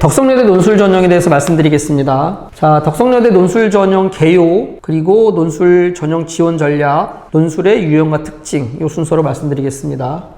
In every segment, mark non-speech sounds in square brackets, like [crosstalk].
덕성여대 논술 전형에 대해서 말씀드리겠습니다. 자, 덕성여대 논술 전형 개요, 그리고 논술 전형 지원 전략, 논술의 유형과 특징, 이 순서로 말씀드리겠습니다.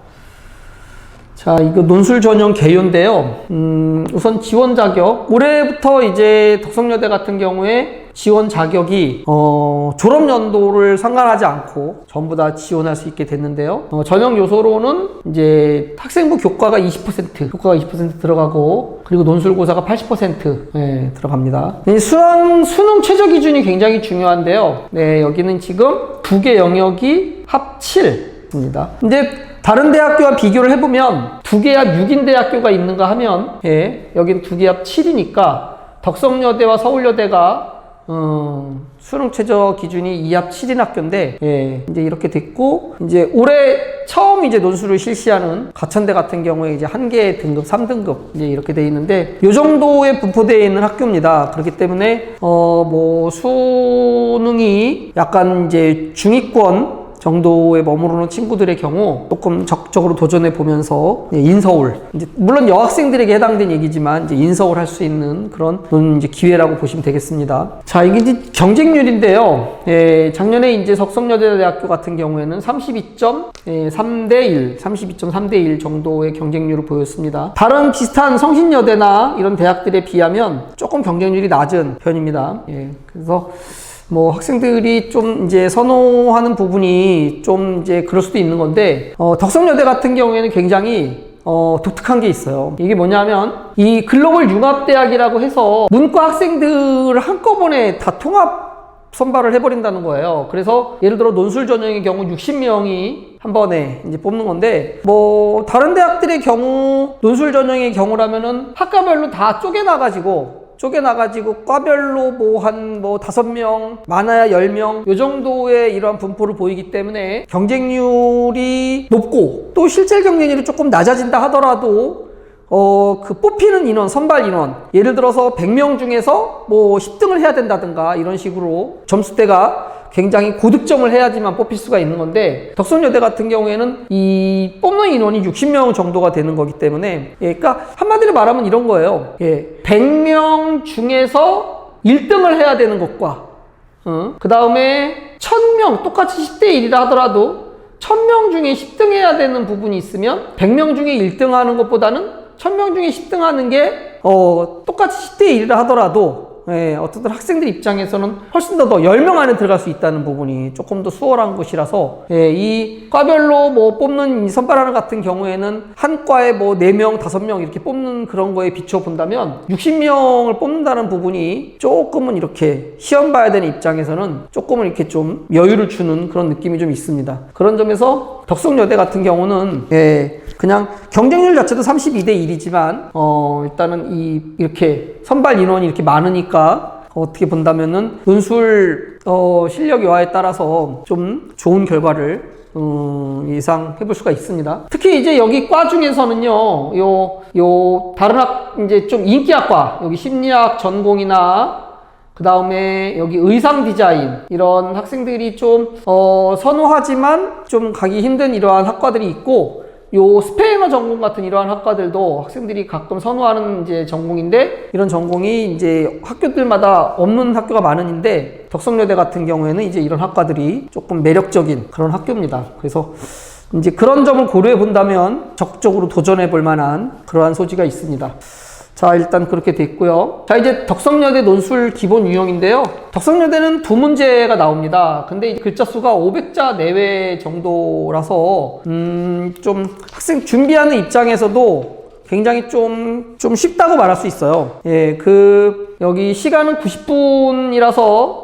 자, 이거 논술 전형 개요인데요. 음, 우선 지원 자격. 올해부터 이제 덕성여대 같은 경우에 지원 자격이, 어, 졸업 연도를 상관하지 않고 전부 다 지원할 수 있게 됐는데요. 어, 전형 요소로는 이제 학생부 교과가 20%, 교과가 20% 들어가고, 그리고 논술고사가 80% 네, 들어갑니다. 이 수능, 수능 최저 기준이 굉장히 중요한데요. 네, 여기는 지금 두 개 영역이 합 7입니다. 근데 다른 대학교와 비교를 해보면 두 개합 6인 대학교가 있는가 하면 예, 여긴 두 개합 7이니까 덕성여대와 서울여대가 어, 수능 최저 기준이 2합 7인 학교인데, 예, 이제 이렇게 됐고, 이제 올해 처음 이제 논술을 실시하는 가천대 같은 경우에 이제 한 개 등급 3등급 이제 이렇게 돼 있는데, 요 정도에 분포되어 있는 학교입니다. 그렇기 때문에, 어, 뭐, 수능이 약간 이제 중위권 정도에 머무르는 친구들의 경우 조금 적극적으로 도전해 보면서 예, 인서울 물론 여학생들에게 해당된 얘기지만 이제 인서울 할 수 있는 그런 이제 기회라고 보시면 되겠습니다. 자 이게 이제 경쟁률인데요. 예, 작년에 이제 석성여대대학교 같은 경우에는 32.3대 1, 32.3대 1 정도의 경쟁률을 보였습니다. 다른 비슷한 성신여대나 이런 대학들에 비하면 조금 경쟁률이 낮은 편입니다. 예, 그래서 뭐 학생들이 좀 이제 선호하는 부분이 좀 이제 그럴 수도 있는 건데 어, 덕성여대 같은 경우에는 굉장히 어, 독특한 게 있어요. 이게 뭐냐면 이 글로벌 융합대학이라고 해서 문과 학생들을 한꺼번에 다 통합 선발을 해버린다는 거예요. 그래서 예를 들어 논술 전형의 경우 60명이 한 번에 이제 뽑는 건데 뭐 다른 대학들의 경우 논술 전형의 경우라면은 학과별로 다 쪼개놔가지고 쪼개놔가지고 과별로 뭐 한 뭐 다섯 명 많아야 열 명 요 정도의 이러한 분포를 보이기 때문에 경쟁률이 높고 또 실질 경쟁률이 조금 낮아진다 하더라도 어, 그 뽑히는 인원, 선발 인원. 예를 들어서 100명 중에서 뭐 10등을 해야 된다든가 이런 식으로 점수대가 굉장히 고득점을 해야지만 뽑힐 수가 있는 건데 덕성여대 같은 경우에는 이 뽑는 인원이 60명 정도가 되는 거기 때문에 예, 그러니까 한마디로 말하면 이런 거예요. 예, 100명 중에서 1등을 해야 되는 것과 어? 그 다음에 1000명 똑같이 10대 1이라 하더라도 1000명 중에 10등 해야 되는 부분이 있으면 100명 중에 1등 하는 것보다는 1000명 중에 10등 하는 게 어, 똑같이 10대 1이라 하더라도 예, 어쨌든 학생들 입장에서는 훨씬 더 더 10명 안에 들어갈 수 있다는 부분이 조금 더 수월한 것이라서 예, 이 과별로 뭐 뽑는 이 선발하는 같은 경우에는 한 과에 뭐 4명, 5명 이렇게 뽑는 그런 거에 비춰 본다면 60명을 뽑는다는 부분이 조금은 이렇게 시험 봐야 되는 입장에서는 조금은 이렇게 좀 여유를 주는 그런 느낌이 좀 있습니다. 그런 점에서 덕성여대 같은 경우는 예, 그냥 경쟁률 자체도 32대 1이지만 어 일단은 이 이렇게 선발 인원이 이렇게 많으니까 어떻게 본다면은 논술 어 실력 여하에 따라서 좀 좋은 결과를 음, 예상해 볼 수가 있습니다. 특히 이제 여기 과 중에서는요, 요, 요, 다른 학, 이제 좀 인기학과, 여기 심리학 전공이나 그 다음에 여기 의상 디자인 이런 학생들이 좀 어, 선호하지만 좀 가기 힘든 이러한 학과들이 있고 요 스페인어 전공 같은 이러한 학과들도 학생들이 가끔 선호하는 이제 전공인데 이런 전공이 이제 학교들마다 없는 학교가 많은데 덕성여대 같은 경우에는 이제 이런 학과들이 조금 매력적인 그런 학교입니다. 그래서 이제 그런 점을 고려해 본다면 적극적으로 도전해 볼 만한 그러한 소지가 있습니다. 자, 일단 그렇게 됐고요. 자, 이제 덕성여대 논술 기본 유형인데요. 덕성여대는 두 문제가 나옵니다. 근데 이제 글자 수가 500자 내외 정도라서, 음, 좀 학생 준비하는 입장에서도 굉장히 좀, 좀 쉽다고 말할 수 있어요. 예, 그, 여기 시간은 90분이라서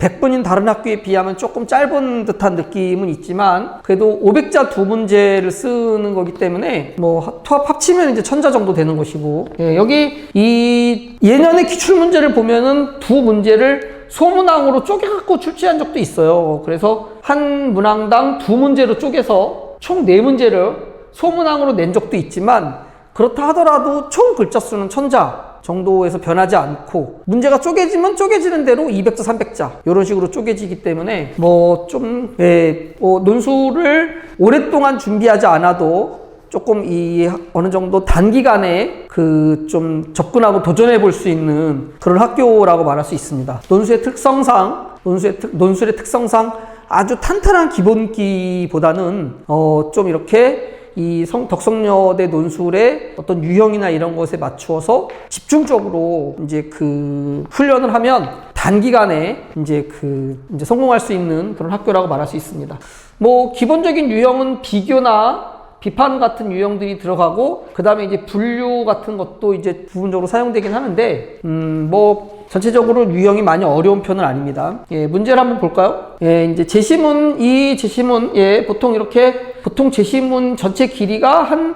100분인 다른 학교에 비하면 조금 짧은 듯한 느낌은 있지만 그래도 500자 두 문제를 쓰는 거기 때문에 뭐 하- 통합 합치면 이제 천자 정도 되는 것이고 예, 여기 이 예년의 기출 문제를 보면은 두 문제를 소문항으로 쪼개갖고 출제한 적도 있어요. 그래서 한 문항당 두 문제로 쪼개서 총 네 문제를 소문항으로 낸 적도 있지만 그렇다 하더라도 총 글자 수는 천자 정도에서 변하지 않고 문제가 쪼개지면 쪼개지는 대로 200자, 300자 이런 식으로 쪼개지기 때문에 뭐좀 예, 뭐 논술을 오랫동안 준비하지 않아도 조금 이 어느 정도 단기간에 그 좀 접근하고 도전해 볼 수 있는 그런 학교라고 말할 수 있습니다. 논술의 특성상 논술의 특, 논술의 특성상 아주 탄탄한 기본기보다는 어, 좀 이렇게 이 성, 덕성여대 논술의 어떤 유형이나 이런 것에 맞추어서 집중적으로 이제 그 훈련을 하면 단기간에 이제 그 이제 성공할 수 있는 그런 학교라고 말할 수 있습니다. 뭐 기본적인 유형은 비교나 비판 같은 유형들이 들어가고 그 다음에 이제 분류 같은 것도 이제 부분적으로 사용되긴 하는데 음 뭐 전체적으로 유형이 많이 어려운 편은 아닙니다. 예, 문제를 한번 볼까요? 예, 이제 제시문 이 제시문 예, 보통 이렇게 보통 제시문 전체 길이가 한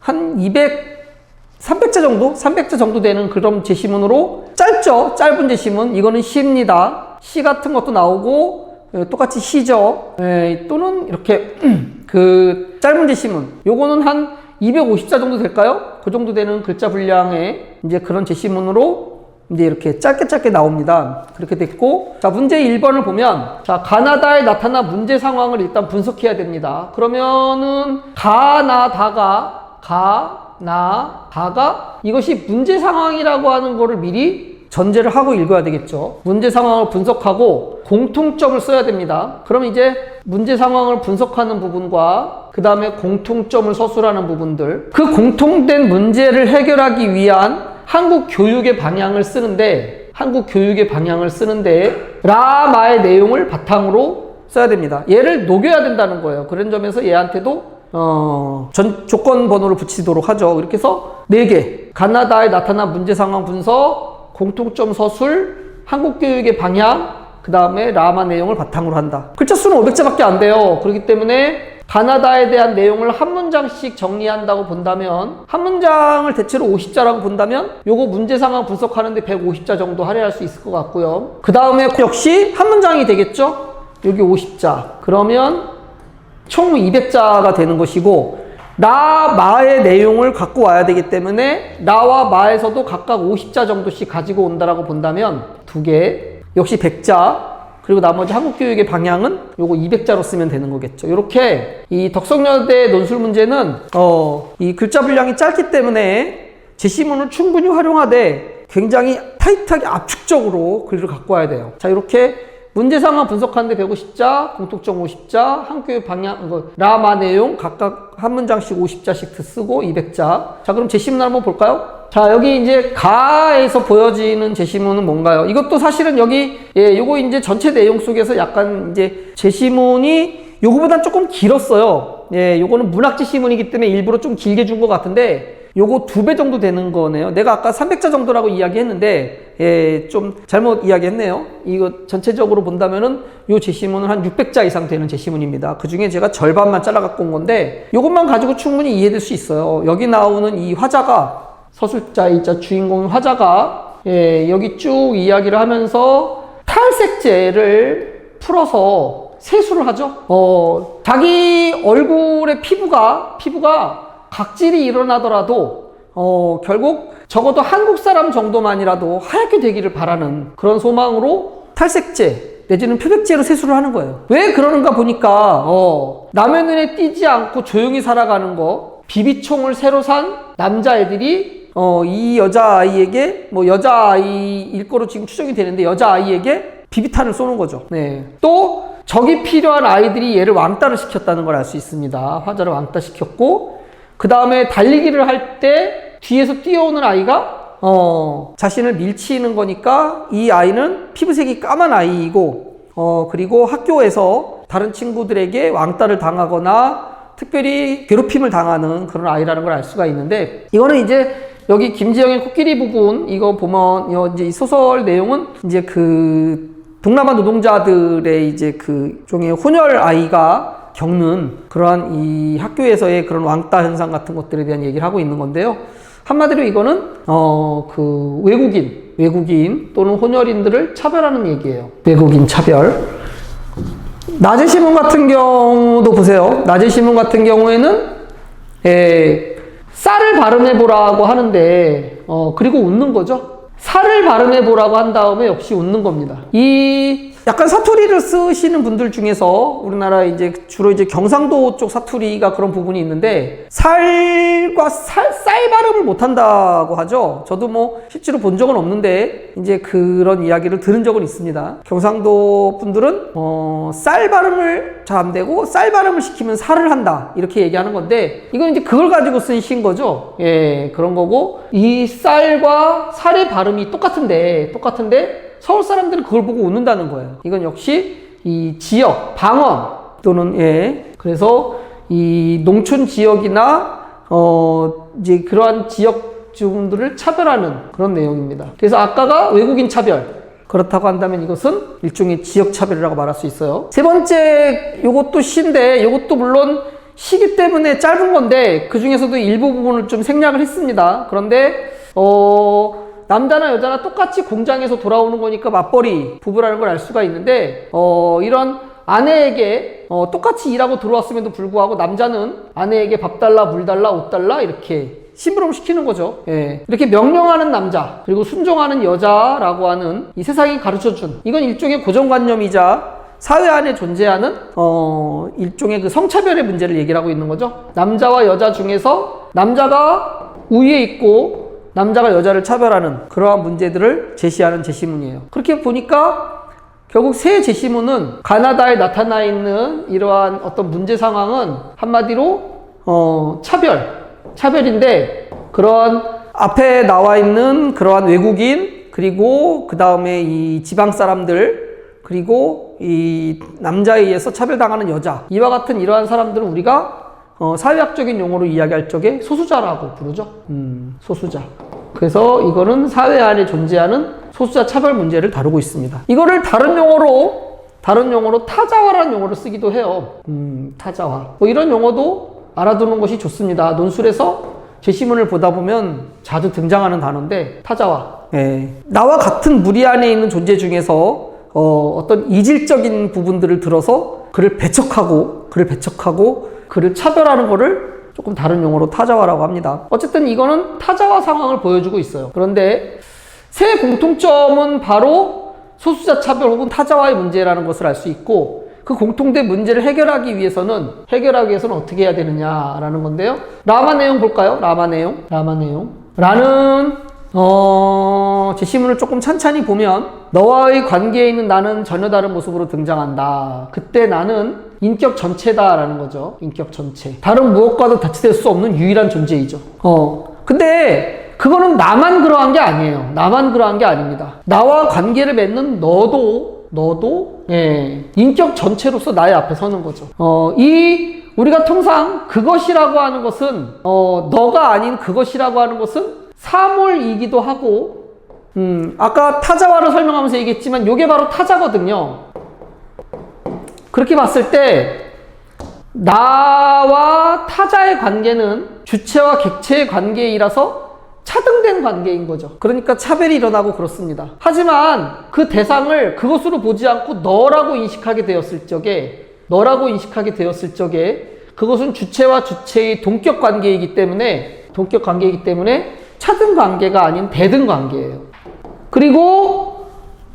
한 200 300자 정도? 300자 정도 되는 그런 제시문으로 짧죠? 짧은 제시문. 이거는 시입니다. 시 같은 것도 나오고 예, 똑같이 시죠. 예, 또는 이렇게 [clears throat] 그 짧은 제시문. 요거는 한 250자 정도 될까요? 그 정도 되는 글자 분량의 이제 그런 제시문으로 이제 이렇게 짧게 짧게 나옵니다. 그렇게 됐고, 자, 문제 1번을 보면, 자, 가나다에 나타난 문제 상황을 일단 분석해야 됩니다. 그러면은, 가나다가, 가, 나, 다가, 이것이 문제 상황이라고 하는 거를 미리 전제를 하고 읽어야 되겠죠. 문제 상황을 분석하고 공통점을 써야 됩니다. 그럼 이제 문제 상황을 분석하는 부분과 그 다음에 공통점을 서술하는 부분들, 그 공통된 문제를 해결하기 위한 한국 교육의 방향을 쓰는데, 한국 교육의 방향을 쓰는데, 라마의 내용을 바탕으로 써야 됩니다. 얘를 녹여야 된다는 거예요. 그런 점에서 얘한테도 어, 전 조건 번호를 붙이도록 하죠. 이렇게 해서 네 개. 가나다에 나타난 문제 상황 분석, 공통점 서술, 한국 교육의 방향, 그 다음에 라마 내용을 바탕으로 한다. 글자 수는 500자밖에 안 돼요. 그렇기 때문에 가나다에 대한 내용을 한 문장씩 정리한다고 본다면 한 문장을 대체로 50자라고 본다면 요거 문제 상황 분석하는데 150자 정도 할애할 수 있을 것 같고요. 그 다음에 역시 한 문장이 되겠죠? 여기 50자. 그러면 총 200자가 되는 것이고 라, 마의 내용을 갖고 와야 되기 때문에 라와 마에서도 각각 50자 정도씩 가지고 온다라고 본다면 두 개, 역시 100자, 그리고 나머지 한국 교육의 방향은 요거 200자로 쓰면 되는 거겠죠. 이렇게 이 덕성여대 논술 문제는 어, 이 글자 분량이 짧기 때문에 제시문을 충분히 활용하되 굉장히 타이트하게 압축적으로 글을 갖고 와야 돼요. 자, 이렇게 문제 상황 분석하는데 150자, 공통점 50자, 한 교육 방향, 이거 라마 내용 각각 한 문장씩 50자씩 쓰고 200자. 자, 그럼 제시문 한번 볼까요? 자, 여기 이제 가에서 보여지는 제시문은 뭔가요? 이것도 사실은 여기, 예, 요거 이제 전체 내용 속에서 약간 이제 제시문이 요거보단 조금 길었어요. 예, 요거는 문학 제시문이기 때문에 일부러 좀 길게 준 것 같은데, 요거 두 배 정도 되는 거네요. 내가 아까 300자 정도라고 이야기했는데, 예, 좀 잘못 이야기했네요. 이거 전체적으로 본다면은 요 제시문은 한 600자 이상 되는 제시문입니다. 그 중에 제가 절반만 잘라 갖고 온 건데, 요것만 가지고 충분히 이해될 수 있어요. 여기 나오는 이 화자가, 서술자이자 주인공 화자가, 예, 여기 쭉 이야기를 하면서 탈색제를 풀어서 세수를 하죠. 어, 자기 얼굴의 피부가, 피부가 각질이 일어나더라도 어, 결국 적어도 한국 사람 정도만이라도 하얗게 되기를 바라는 그런 소망으로 탈색제 내지는 표백제로 세수를 하는 거예요. 왜 그러는가 보니까 어, 남의 눈에 띄지 않고 조용히 살아가는 거 비비총을 새로 산 남자애들이 어, 이 여자아이에게 뭐 여자아이일 거로 지금 추정이 되는데 여자아이에게 비비탄을 쏘는 거죠. 네. 또 적이 필요한 아이들이 얘를 왕따를 시켰다는 걸 알 수 있습니다. 화자를 왕따 시켰고 그 다음에 달리기를 할 때 뒤에서 뛰어오는 아이가 어, 자신을 밀치는 거니까 이 아이는 피부색이 까만 아이이고 어, 그리고 학교에서 다른 친구들에게 왕따를 당하거나 특별히 괴롭힘을 당하는 그런 아이라는 걸 알 수가 있는데 이거는 이제 여기 김지영의 코끼리 부분 이거 보면 이 이제 이 소설 내용은 이제 그 동남아 노동자들의 이제 그 종의 혼혈 아이가 겪는 그러한 이 학교에서의 그런 왕따 현상 같은 것들에 대한 얘기를 하고 있는 건데요. 한마디로 이거는 어 그 외국인, 외국인 또는 혼혈인들을 차별하는 얘기예요. 외국인 차별. 낮의 신문 같은 경우도 보세요. 낮의 신문 같은 경우에는 에, 쌀을 발음해 보라고 하는데 어 그리고 웃는 거죠. 살을 발음해 보라고 한 다음에 역시 웃는 겁니다. 이 약간 사투리를 쓰시는 분들 중에서 우리나라 이제 주로 이제 경상도 쪽 사투리가 그런 부분이 있는데 살과 살, 쌀 발음을 못 한다고 하죠. 저도 뭐 실제로 본 적은 없는데 이제 그런 이야기를 들은 적은 있습니다. 경상도 분들은 어, 쌀 발음을 잘안 되고 쌀 발음을 시키면 살을 한다 이렇게 얘기하는 건데 이건 이제 그걸 가지고 쓴 시인 거죠. 예, 그런 거고 이 쌀과 살의 발음이 똑같은데 똑같은데 서울 사람들은 그걸 보고 웃는다는 거예요. 이건 역시 이 지역 방언 또는 예 그래서 이 농촌 지역이나 어 이제 그러한 지역 주민들을 차별하는 그런 내용입니다. 그래서 아까가 외국인 차별 그렇다고 한다면 이것은 일종의 지역 차별이라고 말할 수 있어요. 세 번째 요것도 시인데 요것도 물론 시기 때문에 짧은 건데 그 중에서도 일부 부분을 좀 생략을 했습니다. 그런데 어 남자나 여자나 똑같이 공장에서 돌아오는 거니까 맞벌이 부부라는 걸 알 수가 있는데 어 이런 아내에게 어, 똑같이 일하고 들어왔음에도 불구하고 남자는 아내에게 밥 달라 물 달라 옷 달라 이렇게 심부름 시키는 거죠. 예. 이렇게 명령하는 남자 그리고 순종하는 여자라고 하는 이 세상이 가르쳐준 이건 일종의 고정관념이자 사회 안에 존재하는 어 일종의 그 성차별의 문제를 얘기를 하고 있는 거죠. 남자와 여자 중에서 남자가 우위에 있고 남자가 여자를 차별하는 그러한 문제들을 제시하는 제시문이에요. 그렇게 보니까 결국 새 제시문은 가나다에 나타나 있는 이러한 어떤 문제 상황은 한마디로 어 차별 차별인데 그런 앞에 나와 있는 그러한 외국인 그리고 그 다음에 이 지방 사람들 그리고 이 남자에 의해서 차별당하는 여자 이와 같은 이러한 사람들은 우리가 어, 사회학적인 용어로 이야기할 적에 소수자라고 부르죠. 음, 소수자. 그래서 이거는 사회 안에 존재하는 소수자 차별 문제를 다루고 있습니다. 이거를 다른 용어로 다른 용어로 타자화라는 용어를 쓰기도 해요. 음, 타자화. 뭐 이런 용어도 알아두는 것이 좋습니다. 논술에서 제시문을 보다 보면 자주 등장하는 단어인데 타자화. 예. 나와 같은 무리 안에 있는 존재 중에서 어, 어떤 이질적인 부분들을 들어서 그를 배척하고 그를 배척하고 그를 차별하는 거를 조금 다른 용어로 타자화라고 합니다. 어쨌든 이거는 타자화 상황을 보여주고 있어요. 그런데 새 공통점은 바로 소수자 차별 혹은 타자화의 문제라는 것을 알 수 있고 그 공통된 문제를 해결하기 위해서는 해결하기 위해서는 어떻게 해야 되느냐라는 건데요. 라마 내용 볼까요? 라마 내용. 라마 내용. 라는 어, 제시문을 조금 찬찬히 보면 너와의 관계에 있는 나는 전혀 다른 모습으로 등장한다. 그때 나는 인격 전체다라는 거죠. 인격 전체. 다른 무엇과도 대치될 수 없는 유일한 존재이죠. 어. 근데 그거는 나만 그러한 게 아니에요. 나만 그러한 게 아닙니다. 나와 관계를 맺는 너도 너도 예, 인격 전체로서 나의 앞에 서는 거죠. 어, 이 우리가 통상 그것이라고 하는 것은 어, 너가 아닌 그것이라고 하는 것은 사물이기도 하고 음, 아까 타자화를 설명하면서 얘기했지만 이게 바로 타자거든요. 그렇게 봤을 때 나와 타자의 관계는 주체와 객체의 관계이라서 차등된 관계인 거죠. 그러니까 차별이 일어나고 그렇습니다. 하지만 그 대상을 그것으로 보지 않고 너라고 인식하게 되었을 적에 너라고 인식하게 되었을 적에 그것은 주체와 주체의 동격 관계이기 때문에 동격 관계이기 때문에 차등 관계가 아닌 대등 관계예요. 그리고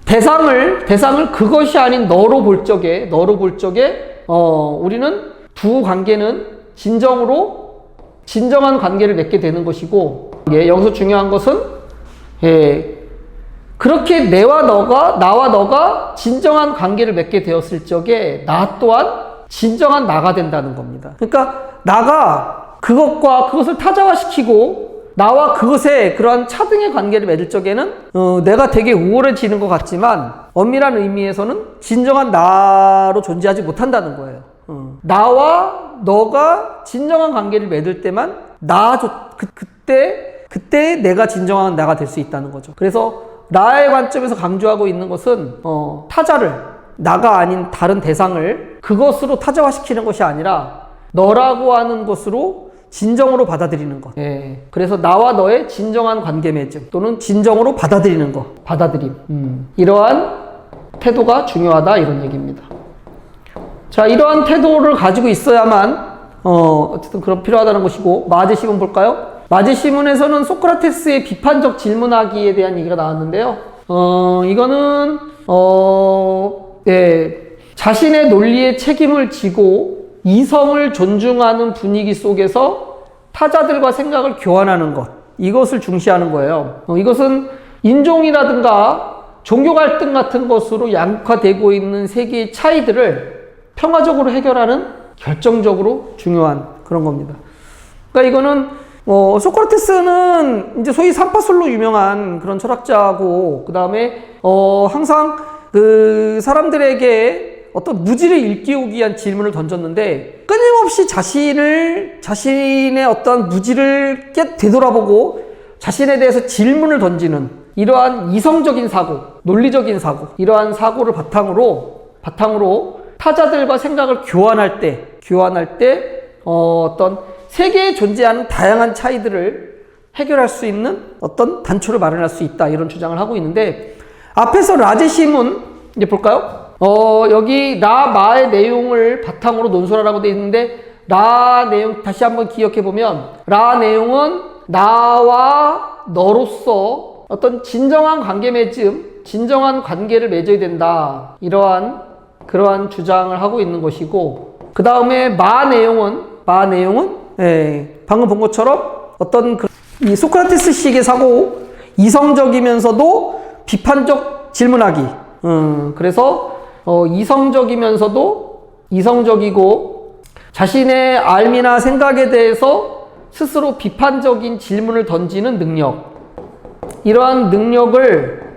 대상을 대상을 그것이 아닌 너로 볼 적에 너로 볼 적에 어 우리는 두 관계는 진정으로 진정한 관계를 맺게 되는 것이고 예, 여기서 중요한 것은 예, 그렇게 내와 너가 나와 너가 진정한 관계를 맺게 되었을 적에 나 또한 진정한 나가 된다는 겁니다. 그러니까 나가 그것과 그것을 타자화시키고 나와 그것의 그러한 차등의 관계를 맺을 적에는 어, 내가 되게 우월해지는 것 같지만 엄밀한 의미에서는 진정한 나로 존재하지 못한다는 거예요. 어. 나와 너가 진정한 관계를 맺을 때만 나 그, 그때 그때 내가 진정한 나가 될 수 있다는 거죠. 그래서 나의 관점에서 강조하고 있는 것은 어, 타자를 나가 아닌 다른 대상을 그것으로 타자화시키는 것이 아니라 너라고 하는 것으로 진정으로 받아들이는 것. 예. 그래서 나와 너의 진정한 관계 맺음 또는 진정으로 받아들이는 것. 받아들임. 음. 이러한 태도가 중요하다 이런 얘기입니다. 자, 이러한 태도를 가지고 있어야만 어, 어쨌든 그런 필요하다는 것이고 마제 시범 볼까요? 마제시문에서는 소크라테스의 비판적 질문하기에 대한 얘기가 나왔는데요. 어, 이거는, 어, 네, 자신의 논리에 책임을 지고 이성을 존중하는 분위기 속에서 타자들과 생각을 교환하는 것. 이것을 중시하는 거예요. 어, 이것은 인종이라든가 종교 갈등 같은 것으로 양극화되고 있는 세계의 차이들을 평화적으로 해결하는 결정적으로 중요한 그런 겁니다. 그러니까 이거는 어, 소크라테스는 이제 소위 삼파술로 유명한 그런 철학자고 그 다음에 어, 항상 그 사람들에게 어떤 무지를 일깨우기 위한 질문을 던졌는데 끊임없이 자신을 자신의 어떤 무지를 깨 되돌아보고 자신에 대해서 질문을 던지는 이러한 이성적인 사고, 논리적인 사고, 이러한 사고를 바탕으로 바탕으로 타자들과 생각을 교환할 때, 교환할 때 어, 어떤 세계에 존재하는 다양한 차이들을 해결할 수 있는 어떤 단초를 마련할 수 있다 이런 주장을 하고 있는데 앞에서 라제시문 이제 볼까요? 어, 여기 라 마의 내용을 바탕으로 논술하라고 되어 있는데 라 내용 다시 한번 기억해 보면 라 내용은 나와 너로서 어떤 진정한 관계 맺음, 진정한 관계를 맺어야 된다. 이러한 그러한 주장을 하고 있는 것이고 그 다음에 마 내용은 마 내용은 예, 방금 본 것처럼 어떤 그, 이 소크라테스식의 사고 이성적이면서도 비판적 질문하기. 음, 그래서 어, 이성적이면서도 이성적이고 자신의 알미나 생각에 대해서 스스로 비판적인 질문을 던지는 능력. 이러한 능력을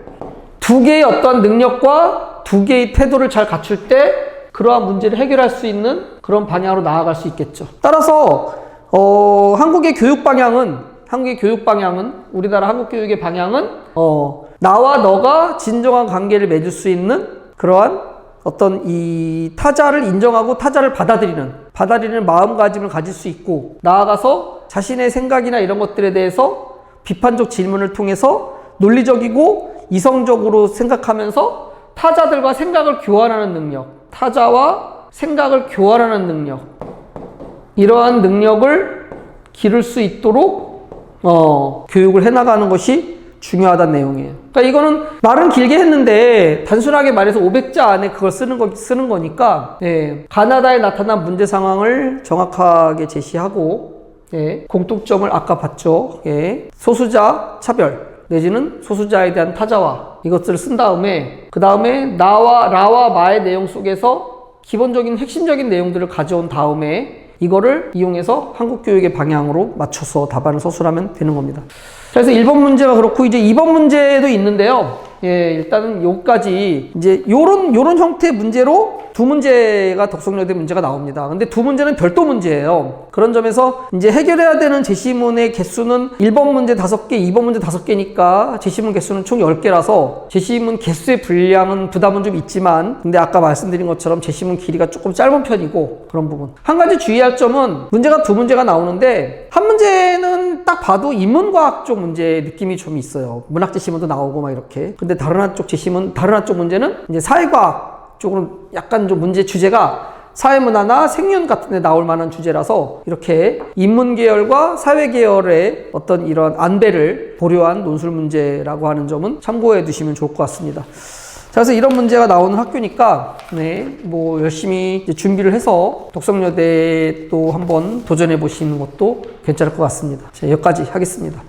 두 개의 어떤 능력과 두 개의 태도를 잘 갖출 때 그러한 문제를 해결할 수 있는 그런 방향으로 나아갈 수 있겠죠. 따라서 어, 한국의 교육 방향은 한국의 교육 방향은 우리나라 한국 교육의 방향은 어, 나와 너가 진정한 관계를 맺을 수 있는 그러한 어떤 이 타자를 인정하고 타자를 받아들이는 받아들이는 마음가짐을 가질 수 있고 나아가서 자신의 생각이나 이런 것들에 대해서 비판적 질문을 통해서 논리적이고 이성적으로 생각하면서 타자들과 생각을 교환하는 능력, 타자와 생각을 교환하는 능력, 이러한 능력을 기를 수 있도록 어, 교육을 해나가는 것이 중요하다는 내용이에요. 그러니까 이거는 말은 길게 했는데 단순하게 말해서 500자 안에 그걸 쓰는 거 쓰는 거니까 예, 가나다에 나타난 문제 상황을 정확하게 제시하고 예, 공통점을 아까 봤죠. 예, 소수자 차별 내지는 소수자에 대한 타자와 이것들을 쓴 다음에 그 다음에 나와 라와 마의 내용 속에서 기본적인 핵심적인 내용들을 가져온 다음에 이거를 이용해서 한국 교육의 방향으로 맞춰서 답안을 서술하면 되는 겁니다. 그래서 1번 문제가 그렇고 이제 2번 문제도 있는데요. 예, 일단은 요까지 이제 요런 요런 형태의 문제로 두 문제가 덕성여대 문제가 나옵니다. 근데 두 문제는 별도 문제예요. 그런 점에서 이제 해결해야 되는 제시문의 개수는 1번 문제 5개, 2번 문제 5개니까 제시문 개수는 총 10개라서 제시문 개수의 분량은 부담은 좀 있지만 근데 아까 말씀드린 것처럼 제시문 길이가 조금 짧은 편이고 그런 부분. 한 가지 주의할 점은 문제가 두 문제가 나오는데 한 문제는 딱 봐도 인문과학 쪽 문제 느낌이 좀 있어요. 문학 제시문도 나오고 막 이렇게. 근데 다른 한쪽 제시문, 다른 한쪽 문제는 이제 사회과학 쪽으로 약간 좀 문제 주제가 사회문화나 생윤 같은 데 나올 만한 주제라서 이렇게 인문 계열과 사회 계열의 어떤 이런 안배를 고려한 논술 문제라고 하는 점은 참고해 두시면 좋을 것 같습니다. 자, 그래서 이런 문제가 나오는 학교니까, 네, 뭐, 열심히 준비를 해서 독성여대에 또 한번 도전해 보시는 것도 괜찮을 것 같습니다. 자, 여기까지 하겠습니다.